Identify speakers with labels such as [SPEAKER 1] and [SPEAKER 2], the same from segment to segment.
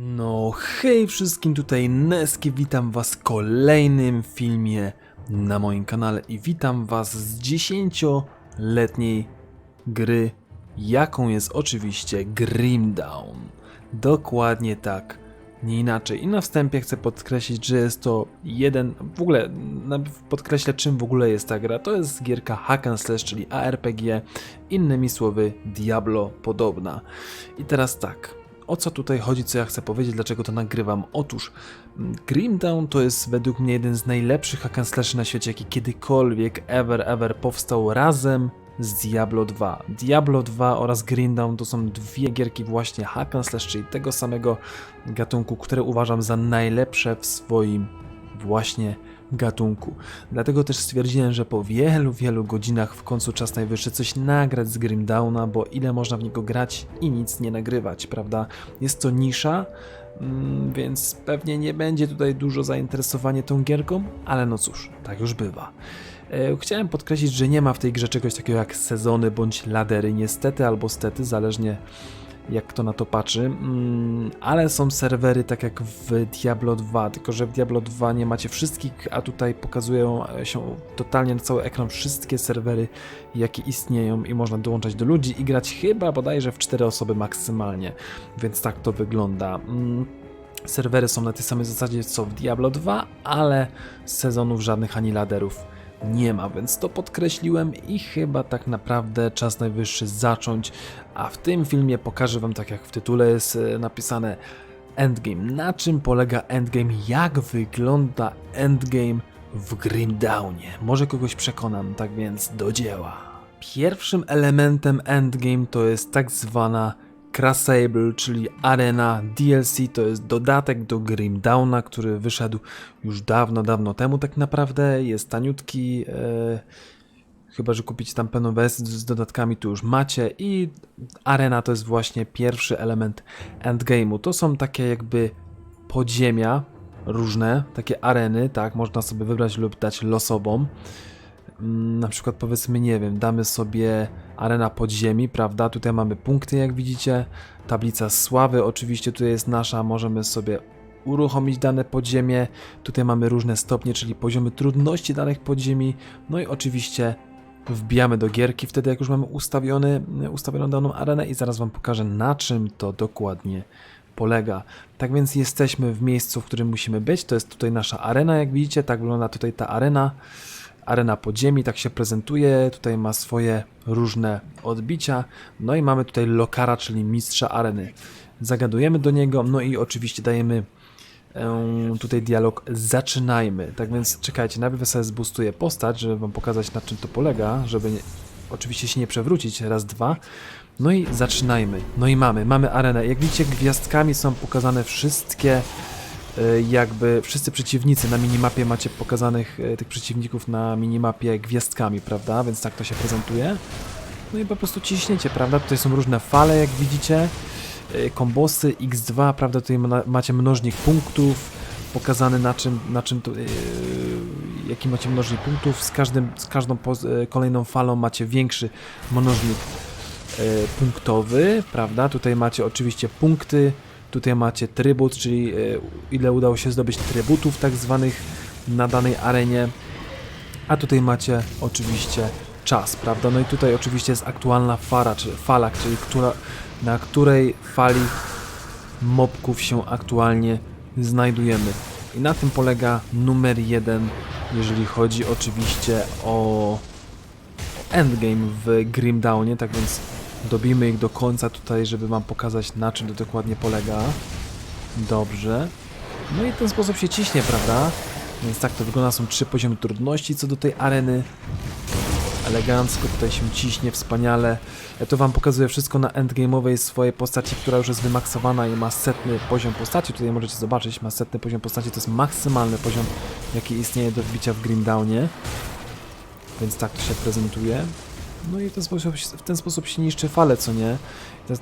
[SPEAKER 1] No hej wszystkim, tutaj Neski, witam was w kolejnym filmie na moim kanale i witam was z 10-letniej gry, jaką jest oczywiście Grim Dawn. Dokładnie tak, nie inaczej. I na wstępie chcę podkreślić, że jest to jeden, w ogóle podkreślę czym w ogóle jest ta gra. To jest gierka hack and slash, czyli ARPG, innymi słowy Diablo podobna. I teraz tak, o co tutaj chodzi, co ja chcę powiedzieć, dlaczego to nagrywam. Otóż mm, Grim Dawn to jest według mnie jeden z najlepszych hack na świecie, jaki kiedykolwiek, ever, ever powstał razem z Diablo 2. Diablo 2 oraz Grim Dawn to są dwie gierki właśnie hack czyli tego samego gatunku, które uważam za najlepsze w swoim właśnie gatunku. Dlatego też stwierdziłem, że po wielu, wielu godzinach w końcu czas najwyższy coś nagrać z Grim Dawna, bo ile można w niego grać i nic nie nagrywać, prawda? Jest to nisza, mm, więc pewnie nie będzie tutaj dużo zainteresowania tą gierką, ale no cóż, tak już bywa. E, Chciałem podkreślić, że nie ma w tej grze czegoś takiego jak sezony bądź ladery, niestety albo stety, zależnie jak kto na to patrzy, mm, ale są serwery tak jak w Diablo 2, tylko że w Diablo 2 nie macie wszystkich, a tutaj pokazują się totalnie na cały ekran wszystkie serwery, jakie istnieją i można dołączać do ludzi i grać chyba bodajże w 4 osoby maksymalnie, więc tak to wygląda. Mm, Serwery są na tej samej zasadzie co w Diablo 2, ale sezonów żadnych ani laderów nie ma, więc to podkreśliłem i chyba tak naprawdę czas najwyższy zacząć, a w tym filmie pokażę Wam, tak jak w tytule jest e, napisane, Endgame. Na czym polega Endgame? Jak wygląda Endgame w Grim Dawnie? Może kogoś przekonam, tak więc do dzieła. Pierwszym elementem Endgame to jest tak zwana Crucible, czyli arena DLC, to jest dodatek do Grim Dawna, który wyszedł już dawno, dawno temu tak naprawdę, jest taniutki, e, chyba, że kupicie tam pełną wersję z dodatkami, tu już macie i arena to jest właśnie pierwszy element endgame'u. To są takie jakby podziemia różne, takie areny, tak, można sobie wybrać lub dać losobom. Na przykład powiedzmy, nie wiem, damy sobie arena podziemi, prawda? Tutaj mamy punkty, jak widzicie. Tablica sławy, oczywiście tutaj jest nasza, możemy sobie uruchomić dane podziemie. Tutaj mamy różne stopnie, czyli poziomy trudności danych podziemi. No i oczywiście wbijamy do gierki wtedy, jak już mamy ustawiony, ustawioną daną arenę i zaraz Wam pokażę, na czym to dokładnie polega. Tak więc jesteśmy w miejscu, w którym musimy być. To jest tutaj nasza arena, jak widzicie. Tak wygląda tutaj ta arena arena podziemi, tak się prezentuje, tutaj ma swoje różne odbicia, no i mamy tutaj lokara, czyli mistrza areny. Zagadujemy do niego, no i oczywiście dajemy e, tutaj dialog zaczynajmy. Tak więc czekajcie, najpierw sobie zbustuję postać, żeby wam pokazać na czym to polega, żeby nie, oczywiście się nie przewrócić, raz, dwa. No i zaczynajmy. No i mamy, mamy arenę. Jak widzicie, gwiazdkami są pokazane wszystkie jakby wszyscy przeciwnicy na minimapie macie pokazanych e, tych przeciwników na minimapie gwiazdkami, prawda? Więc tak to się prezentuje. No i po prostu ciśniecie, prawda? Tutaj są różne fale, jak widzicie. E, Kombosy X2, prawda? Tutaj ma- macie mnożnik punktów pokazany na czym, na czym to, yy, jaki macie mnożnik punktów. Z, każdym, z każdą e, kolejną falą macie większy mnożnik e, punktowy, prawda? Tutaj macie oczywiście punkty, tutaj macie trybut, czyli e, ile udało się zdobyć trybutów tak zwanych na danej arenie. A tutaj macie oczywiście czas, prawda? No i tutaj oczywiście jest aktualna fala, czy fala, czyli która, na której fali mobków się aktualnie znajdujemy. I na tym polega numer jeden, jeżeli chodzi oczywiście o endgame w Grim Dawnie, tak więc dobijmy ich do końca tutaj, żeby wam pokazać na czym to dokładnie polega. Dobrze. No i w ten sposób się ciśnie, prawda? Więc tak to wygląda, są trzy poziomy trudności co do tej areny. Elegancko tutaj się ciśnie, wspaniale. Ja to wam pokazuję wszystko na endgame'owej swojej postaci, która już jest wymaksowana i ma setny poziom postaci. Tutaj możecie zobaczyć, ma setny poziom postaci, to jest maksymalny poziom, jaki istnieje do wbicia w Grim Dawnie. Więc tak to się prezentuje. No i w ten sposób, w ten sposób się niszczy fale, co nie?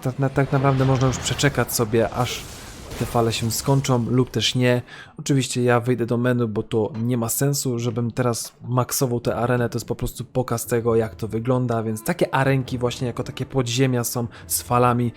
[SPEAKER 1] Tak, tak naprawdę można już przeczekać sobie, aż te fale się skończą lub też nie. Oczywiście ja wyjdę do menu, bo to nie ma sensu, żebym teraz maksował tę arenę, to jest po prostu pokaz tego, jak to wygląda, więc takie arenki właśnie jako takie podziemia są z falami.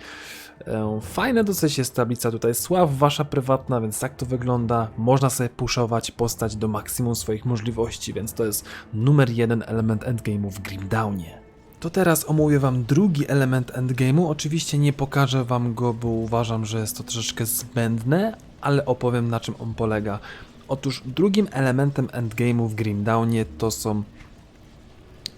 [SPEAKER 1] E, Fajna dosyć jest tablica tutaj, sław wasza prywatna, więc tak to wygląda. Można sobie puszować postać do maksimum swoich możliwości, więc to jest numer jeden element endgame'u w Grimdownie. To teraz omówię wam drugi element endgame'u. Oczywiście nie pokażę wam go, bo uważam, że jest to troszeczkę zbędne, ale opowiem na czym on polega. Otóż drugim elementem endgame'u w Grimdownie to są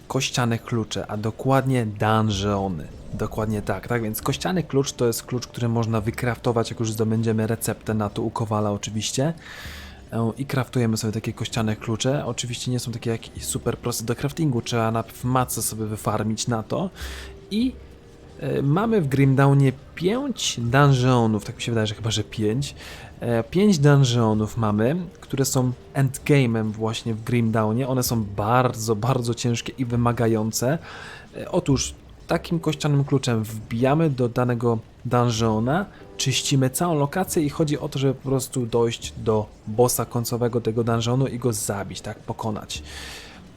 [SPEAKER 1] kościane klucze, a dokładnie dungeony. Dokładnie tak, tak więc kościany klucz to jest klucz, który można wykraftować, jak już zdobędziemy receptę na to u Kowala oczywiście. E, I kraftujemy sobie takie kościane klucze. Oczywiście nie są takie jakieś super proste do craftingu, trzeba najpierw macę sobie wyfarmić na to. I e, mamy w Grimdownie 5 dungeonów, tak mi się wydaje, że chyba, że 5. 5 dungeonów mamy, które są endgame'em właśnie w Grimdownie. One są bardzo, bardzo ciężkie i wymagające. E, Otóż takim kościanym kluczem wbijamy do danego dungeona, czyścimy całą lokację i chodzi o to, żeby po prostu dojść do bossa końcowego tego dungeonu i go zabić, tak, pokonać.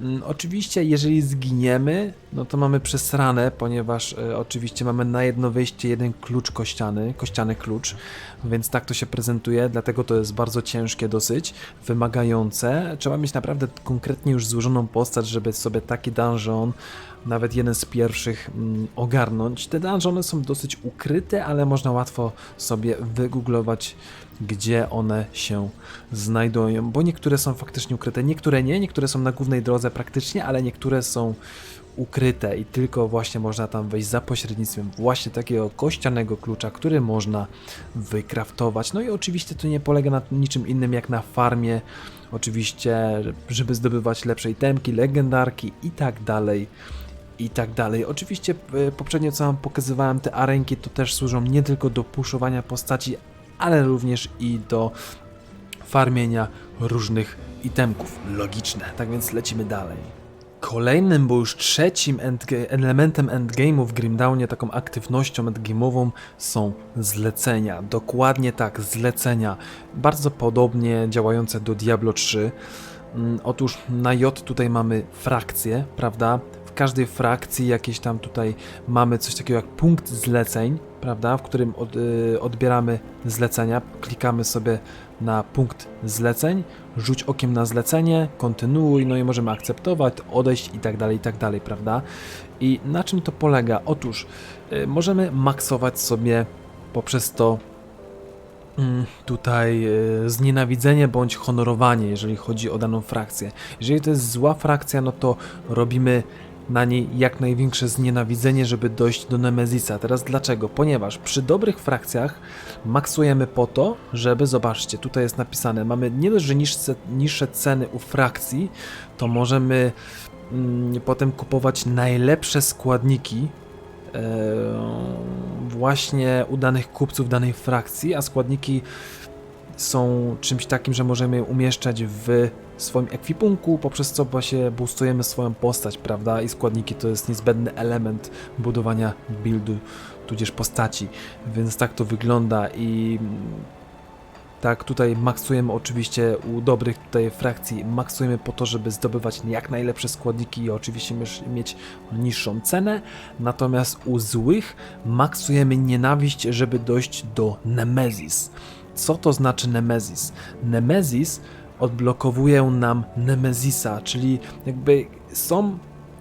[SPEAKER 1] Mm, Oczywiście, jeżeli zginiemy, no to mamy przesrane, ponieważ e, oczywiście mamy na jedno wyjście jeden klucz kościany, kościany klucz, więc tak to się prezentuje, dlatego to jest bardzo ciężkie dosyć, wymagające. Trzeba mieć naprawdę konkretnie już złożoną postać, żeby sobie taki dungeon, nawet jeden z pierwszych, mm, ogarnąć. Te dungeony są dosyć ukryte, ale można łatwo sobie wygooglować, gdzie one się znajdują, bo niektóre są faktycznie ukryte, niektóre nie, niektóre są na głównej drodze praktycznie, ale niektóre są ukryte i tylko właśnie można tam wejść za pośrednictwem właśnie takiego kościanego klucza, który można wykraftować. No i oczywiście to nie polega na niczym innym jak na farmie, oczywiście, żeby zdobywać lepsze itemki, legendarki i tak dalej i tak dalej. Oczywiście e, poprzednio co wam pokazywałem, te arenki to też służą nie tylko do puszowania postaci, ale również i do farmienia różnych itemków. Logiczne. Tak więc lecimy dalej. Kolejnym, bo już trzecim elementem endgame'u w Grimdownie, taką aktywnością endgame'ową są zlecenia. Dokładnie tak, zlecenia. Bardzo podobnie działające do Diablo 3. Mm, Otóż na J tutaj mamy frakcje, prawda? Każdej frakcji jakieś tam tutaj mamy coś takiego jak punkt zleceń, prawda? W którym od, y, odbieramy zlecenia, klikamy sobie na punkt zleceń, rzuć okiem na zlecenie, kontynuuj, no i możemy akceptować, odejść i tak dalej, i tak dalej, prawda? I na czym to polega? Otóż y, możemy maksować sobie poprzez to mm, tutaj y, znienawidzenie bądź honorowanie, jeżeli chodzi o daną frakcję. Jeżeli to jest zła frakcja, no to robimy na niej jak największe znienawidzenie, żeby dojść do Nemezisa. Teraz dlaczego? Ponieważ przy dobrych frakcjach maksujemy po to, żeby, zobaczcie, tutaj jest napisane, mamy nie dość, że niższe, niższe ceny u frakcji, to możemy mm, potem kupować najlepsze składniki e, właśnie u danych kupców danej frakcji, a składniki są czymś takim, że możemy je umieszczać w swoim ekwipunku, poprzez co właśnie boostujemy swoją postać, prawda? I składniki to jest niezbędny element budowania buildu, tudzież postaci, więc tak to wygląda i tak, tutaj maksujemy oczywiście u dobrych tutaj frakcji, maksujemy po to, żeby zdobywać jak najlepsze składniki i oczywiście mieć- niższą cenę, natomiast u złych maksujemy nienawiść, żeby dojść do Nemezis. Co to znaczy Nemezis? Nemezis odblokowuje nam Nemezisa, czyli jakby są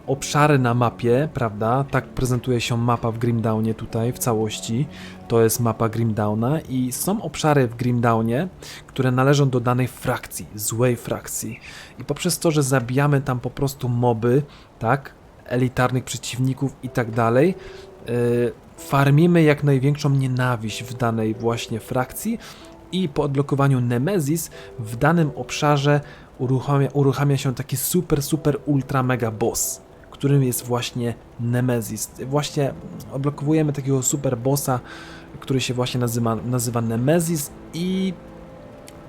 [SPEAKER 1] obszary na mapie, prawda? Tak prezentuje się mapa w Grimdownie tutaj w całości. To jest mapa Grimdowna i są obszary w Grimdownie, które należą do danej frakcji, złej frakcji. I poprzez to, że zabijamy tam po prostu moby, tak? Elitarnych przeciwników i tak dalej, yy, farmimy jak największą nienawiść w danej właśnie frakcji i po odblokowaniu Nemezis w danym obszarze uruchamia, uruchamia się taki super, super, ultra mega boss, którym jest właśnie Nemezis. Właśnie odblokowujemy takiego super bossa, który się właśnie nazywa, nazywa Nemezis i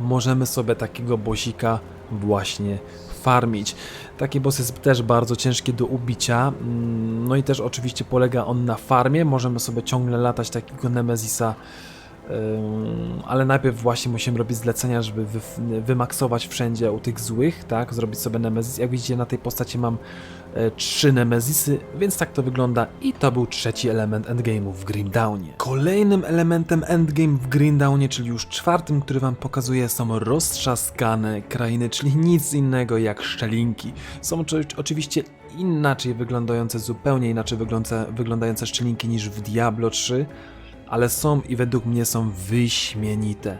[SPEAKER 1] możemy sobie takiego bossika właśnie farmić. Taki boss jest też bardzo ciężki do ubicia, mm, no i też oczywiście polega on na farmie, możemy sobie ciągle latać takiego Nemezisa Ym, ale najpierw właśnie musimy robić zlecenia, żeby wy, wymaksować wszędzie u tych złych, tak? Zrobić sobie Nemezis. Jak widzicie na tej postaci mam e, trzy Nemezisy, więc tak to wygląda i to był trzeci element endgame'u w Grim Dawnie. Kolejnym elementem endgame w Green Dawnie, czyli już czwartym, który wam pokazuję, są roztrzaskane krainy, czyli nic innego jak szczelinki. Są oczy- oczywiście inaczej wyglądające, zupełnie inaczej wyglądające, wyglądające szczelinki niż w Diablo 3, ale są i według mnie są wyśmienite.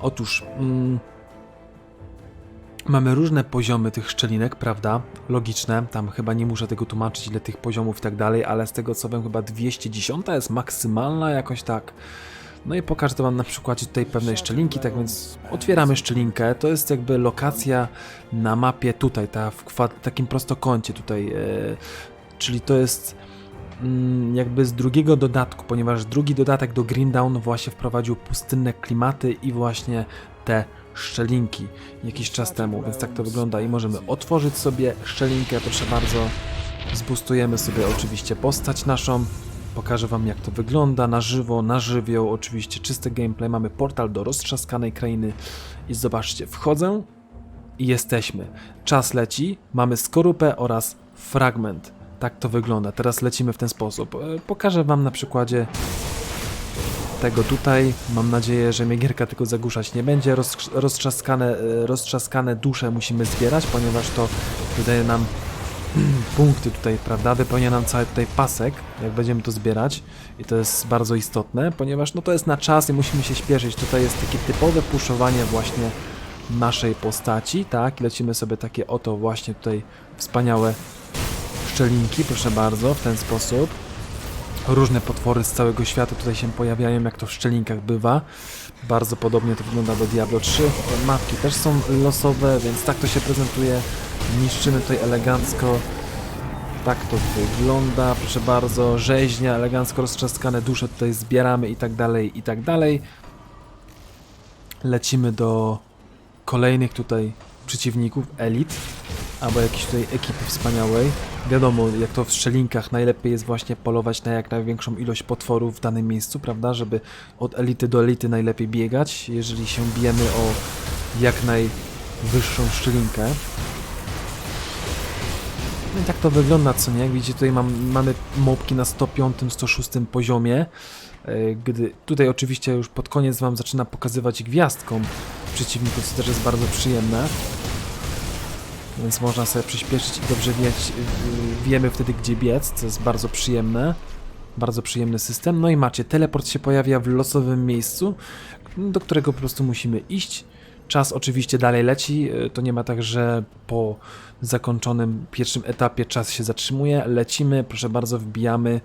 [SPEAKER 1] Otóż mm, mamy różne poziomy tych szczelinek, prawda? Logiczne, tam chyba nie muszę tego tłumaczyć, ile tych poziomów i tak dalej, ale z tego co wiem, chyba 210 jest maksymalna, jakoś tak. No i pokażę wam na przykładzie tutaj pewnej szczelinki, tak więc otwieramy szczelinkę, to jest jakby lokacja na mapie tutaj, ta w takim prostokącie tutaj, e, czyli to jest jakby z drugiego dodatku, ponieważ drugi dodatek do Green Dawn właśnie wprowadził pustynne klimaty i właśnie te szczelinki jakiś czas temu, więc tak to wygląda i możemy otworzyć sobie szczelinkę, proszę bardzo, zbustujemy sobie oczywiście postać naszą, pokażę wam jak to wygląda. Na żywo, na żywioł, oczywiście czysty gameplay, mamy portal do roztrzaskanej krainy i zobaczcie, wchodzę i jesteśmy. Czas leci, mamy skorupę oraz fragment. Tak to wygląda. Teraz lecimy w ten sposób. E, Pokażę wam na przykładzie tego tutaj. Mam nadzieję, że mnie gierka tylko zagłuszać nie będzie. Roz, roztrzaskane, e, roztrzaskane dusze musimy zbierać, ponieważ to wydaje nam punkty tutaj, prawda? Wypełnia nam cały tutaj pasek, jak będziemy to zbierać i to jest bardzo istotne, ponieważ no to jest na czas i musimy się śpieszyć. Tutaj jest takie typowe puszowanie właśnie naszej postaci, tak? I lecimy sobie takie oto właśnie tutaj wspaniałe szczelinki, proszę bardzo, w ten sposób. Różne potwory z całego świata tutaj się pojawiają, jak to w szczelinkach bywa. Bardzo podobnie to wygląda do Diablo 3. Mapki też są losowe, więc tak to się prezentuje. Niszczymy tutaj elegancko. Tak to wygląda, proszę bardzo. Rzeźnia, elegancko roztrzaskane dusze tutaj zbieramy i tak dalej, i tak dalej. Lecimy do kolejnych tutaj przeciwników, elit, albo jakiejś tutaj ekipy wspaniałej. Wiadomo, jak to w strzelinkach, najlepiej jest właśnie polować na jak największą ilość potworów w danym miejscu, prawda? Żeby od elity do elity najlepiej biegać, jeżeli się bijemy o jak najwyższą szczelinkę. No i tak to wygląda, co nie? Jak widzicie, tutaj mam, mamy mopki na 105, 106 poziomie. E, Gdy tutaj oczywiście już pod koniec wam zaczyna pokazywać gwiazdką przeciwników, co też jest bardzo przyjemne. Więc można sobie przyspieszyć i dobrze wieć, y, wiemy wtedy gdzie biec, co jest bardzo przyjemne. Bardzo przyjemny system. No i macie, teleport się pojawia w losowym miejscu, do którego po prostu musimy iść. Czas oczywiście dalej leci, y, to nie ma tak, że po zakończonym pierwszym etapie czas się zatrzymuje. Lecimy, proszę bardzo, wbijamy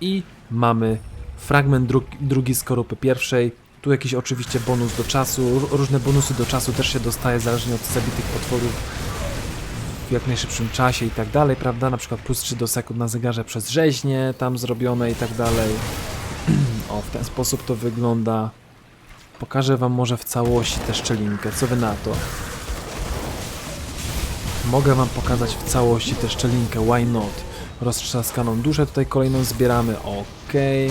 [SPEAKER 1] i mamy fragment dru drugi skorupy pierwszej. Tu jakiś oczywiście bonus do czasu, ró- różne bonusy do czasu też się dostaje zależnie od zabitych potworów w jak najszybszym czasie i tak dalej, prawda? Na przykład plus 3 do sekund na zegarze przez rzeźnie tam zrobione i tak dalej. o, w ten sposób to wygląda. Pokażę wam może w całości tę szczelinkę, co wy na to? Mogę wam pokazać w całości tę szczelinkę, why not? Roztrzaskaną duszę tutaj kolejną zbieramy, okej.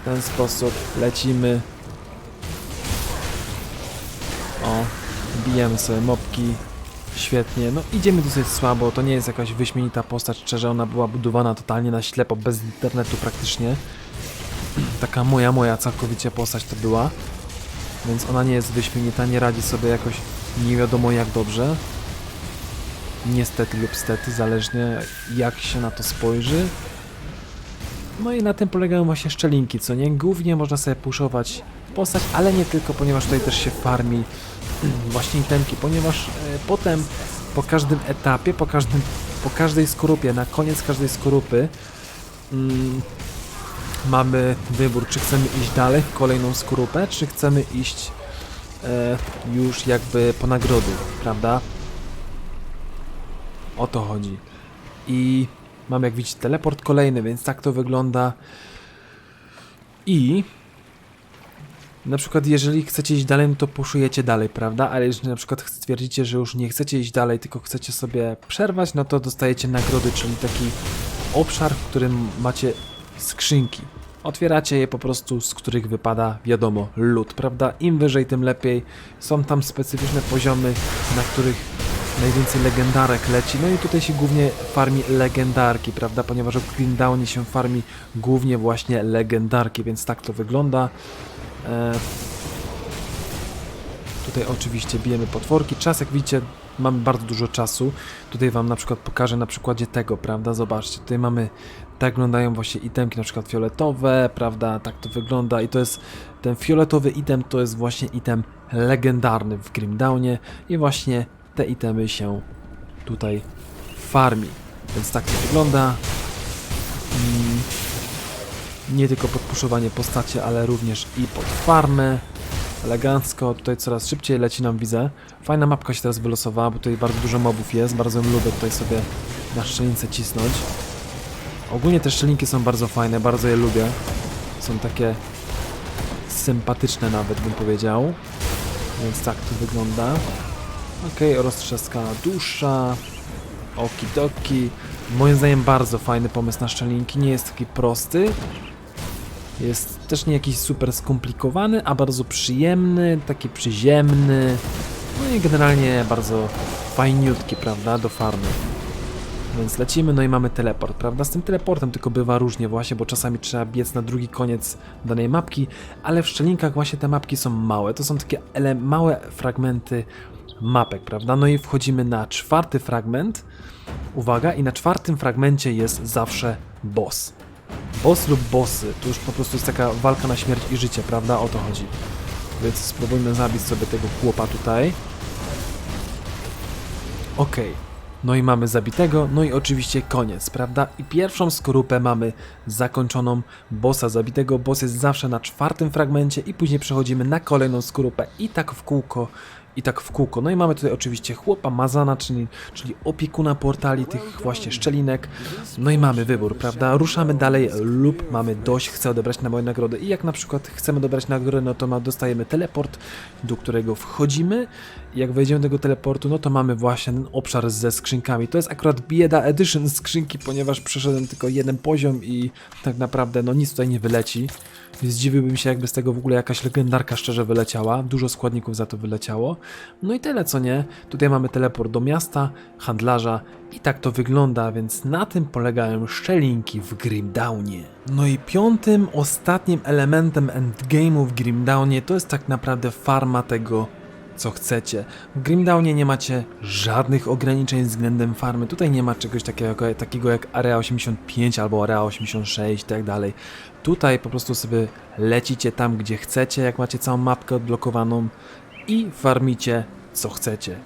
[SPEAKER 1] W ten sposób lecimy. O, bijemy sobie mopki. Świetnie, no idziemy dosyć słabo, to nie jest jakaś wyśmienita postać, szczerze, ona była budowana totalnie na ślepo, bez internetu praktycznie. Taka moja, moja całkowicie postać to była. Więc ona nie jest wyśmienita, nie radzi sobie jakoś nie wiadomo jak dobrze. Niestety lub stety, zależnie jak się na to spojrzy. No i na tym polegają właśnie szczelinki, co nie? Głównie można sobie puszować postać, ale nie tylko, ponieważ tutaj też się farmi właśnie itemki, ponieważ e, potem po każdym etapie, po, każdym, po każdej skorupie, na koniec każdej skorupy mm, mamy wybór, czy chcemy iść dalej w kolejną skorupę, czy chcemy iść e, już jakby po nagrody, prawda? O to chodzi. I mam jak widzieć teleport kolejny, więc tak to wygląda. I na przykład jeżeli chcecie iść dalej, no to puszujecie dalej, prawda? Ale jeżeli na przykład stwierdzicie, że już nie chcecie iść dalej, tylko chcecie sobie przerwać, no to dostajecie nagrody, czyli taki obszar, w którym macie skrzynki. Otwieracie je po prostu, z których wypada, wiadomo, lód, prawda? Im wyżej, tym lepiej. Są tam specyficzne poziomy, na których najwięcej legendarek leci. No i tutaj się głównie farmi legendarki, prawda? Ponieważ w Grindownie się farmi głównie właśnie legendarki, więc tak to wygląda. E, Tutaj oczywiście bijemy potworki. Czas, jak widzicie, mamy bardzo dużo czasu. Tutaj wam na przykład pokażę na przykładzie tego, prawda? Zobaczcie, tutaj mamy, tak wyglądają właśnie itemki, na przykład fioletowe, prawda? Tak to wygląda i to jest, ten fioletowy item to jest właśnie item legendarny w Grimdownie i właśnie te itemy się tutaj farmi. Więc tak to wygląda. Mm, Nie tylko podpuszowanie postaci, ale również i pod farmę elegancko, tutaj coraz szybciej leci nam widzę. Fajna mapka się teraz wylosowała, bo tutaj bardzo dużo mobów jest, bardzo lubię tutaj sobie na szczelince cisnąć. Ogólnie te szczelinki są bardzo fajne, bardzo je lubię. Są takie sympatyczne nawet bym powiedział. Więc tak to wygląda. Okej, roztrzaskana dusza. Okidoki. Moim zdaniem bardzo fajny pomysł na szczelinki, nie jest taki prosty. Jest też nie jakiś super skomplikowany, a bardzo przyjemny, taki przyziemny. No i generalnie bardzo fajniutki, prawda, do farmy. Więc lecimy, no i mamy teleport, prawda? Z tym teleportem tylko bywa różnie właśnie, bo czasami trzeba biec na drugi koniec danej mapki, ale w szczelinkach właśnie te mapki są małe. To są takie małe fragmenty mapek, prawda? No i wchodzimy na czwarty fragment. Uwaga, i na czwartym fragmencie jest zawsze boss. Boss lub bossy, to już po prostu jest taka walka na śmierć i życie, prawda? O to chodzi. Więc spróbujmy zabić sobie tego chłopa tutaj. Okej. No i mamy zabitego, no i oczywiście koniec, prawda? I pierwszą skorupę mamy zakończoną, bossa zabitego. Boss jest zawsze na czwartym fragmencie i później przechodzimy na kolejną skorupę i tak w kółko, i tak w kółko. No i mamy tutaj oczywiście chłopa Mazana, czyli, czyli opiekuna portali tych właśnie szczelinek. No i mamy wybór, prawda? Ruszamy dalej lub mamy dość, chcę odebrać na moją nagrodę. I jak na przykład chcemy odebrać nagrodę, no to ma, dostajemy teleport, do którego wchodzimy. Jak wejdziemy do tego teleportu, no to mamy właśnie ten obszar ze skrzynkami. To jest akurat bieda edition skrzynki, ponieważ przeszedłem tylko jeden poziom i tak naprawdę no nic tutaj nie wyleci. Zdziwiłbym się, jakby z tego w ogóle jakaś legendarka szczerze wyleciała. Dużo składników za to wyleciało. No i tyle, co nie. Tutaj mamy teleport do miasta, handlarza i tak to wygląda, więc na tym polegają szczelinki w Grimdownie. No i piątym, ostatnim elementem endgame'u w Grimdownie to jest tak naprawdę farma tego co chcecie. W Grimdownie nie macie żadnych ograniczeń względem farmy. Tutaj nie ma czegoś takiego, takiego jak Area 85 albo Area 86 i tak dalej. Tutaj po prostu sobie lecicie tam, gdzie chcecie, jak macie całą mapkę odblokowaną i farmicie co chcecie.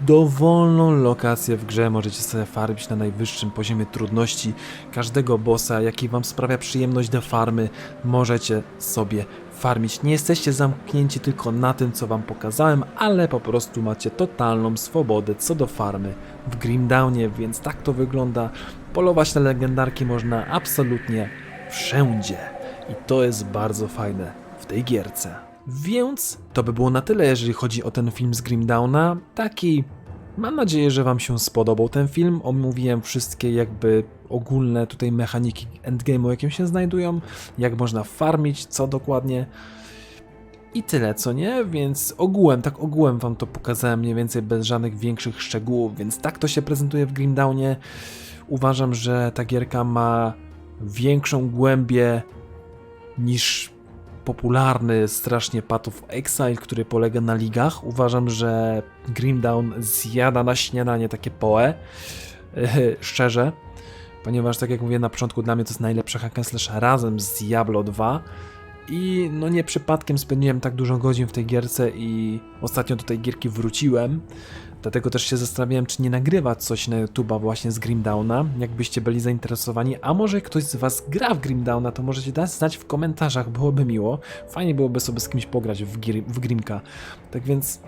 [SPEAKER 1] Dowolną lokację w grze możecie sobie farmić na najwyższym poziomie trudności. Każdego bossa, jaki wam sprawia przyjemność do farmy, możecie sobie farmić. Nie jesteście zamknięci tylko na tym, co wam pokazałem, ale po prostu macie totalną swobodę co do farmy w Grimdownie, więc tak to wygląda. Polować na legendarki można absolutnie wszędzie. I to jest bardzo fajne w tej gierce. Więc to by było na tyle, jeżeli chodzi o ten film z Grimdowna. Taki. Mam nadzieję, że Wam się spodobał ten film. Omówiłem wszystkie jakby ogólne tutaj mechaniki endgame'u, jakie się znajdują, jak można farmić, co dokładnie. I tyle, co nie? Więc ogółem, tak ogółem Wam to pokazałem mniej więcej bez żadnych większych szczegółów, więc tak to się prezentuje w Grimdownie. Uważam, że ta gierka ma większą głębię niż popularny strasznie Path of Exile, który polega na ligach. Uważam, że Grimdown zjada na śniadanie takie poe. Szczerze. Ponieważ, tak jak mówię na początku, dla mnie to jest najlepsza hack razem z Diablo 2. I no nie przypadkiem spędziłem tak dużo godzin w tej gierce i ostatnio do tej gierki wróciłem. Dlatego też się zastanawiałem, czy nie nagrywać coś na YouTube'a właśnie z Grimdowna, jakbyście byli zainteresowani. A może ktoś z Was gra w Grimdowna, to możecie dać znać w komentarzach, byłoby miło. Fajnie byłoby sobie z kimś pograć w, gir- w Grimka. Tak więc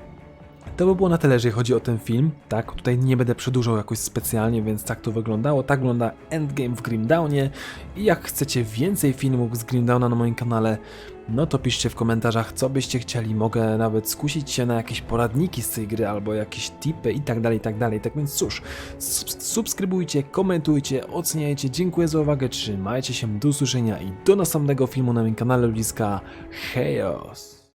[SPEAKER 1] To by było na tyle, jeżeli chodzi o ten film. Tak, tutaj nie będę przedłużał jakoś specjalnie, więc tak to wyglądało. Tak wygląda Endgame w Grimdownie. I jak chcecie więcej filmów z Grimdowna na moim kanale, no to piszcie w komentarzach, co byście chcieli. Mogę nawet skusić się na jakieś poradniki z tej gry, albo jakieś tipy i tak dalej, i tak dalej. Tak więc cóż, subs- subskrybujcie, komentujcie, oceniajcie. Dziękuję za uwagę, trzymajcie się, do usłyszenia i do następnego filmu na moim kanale ludziska. Chaos!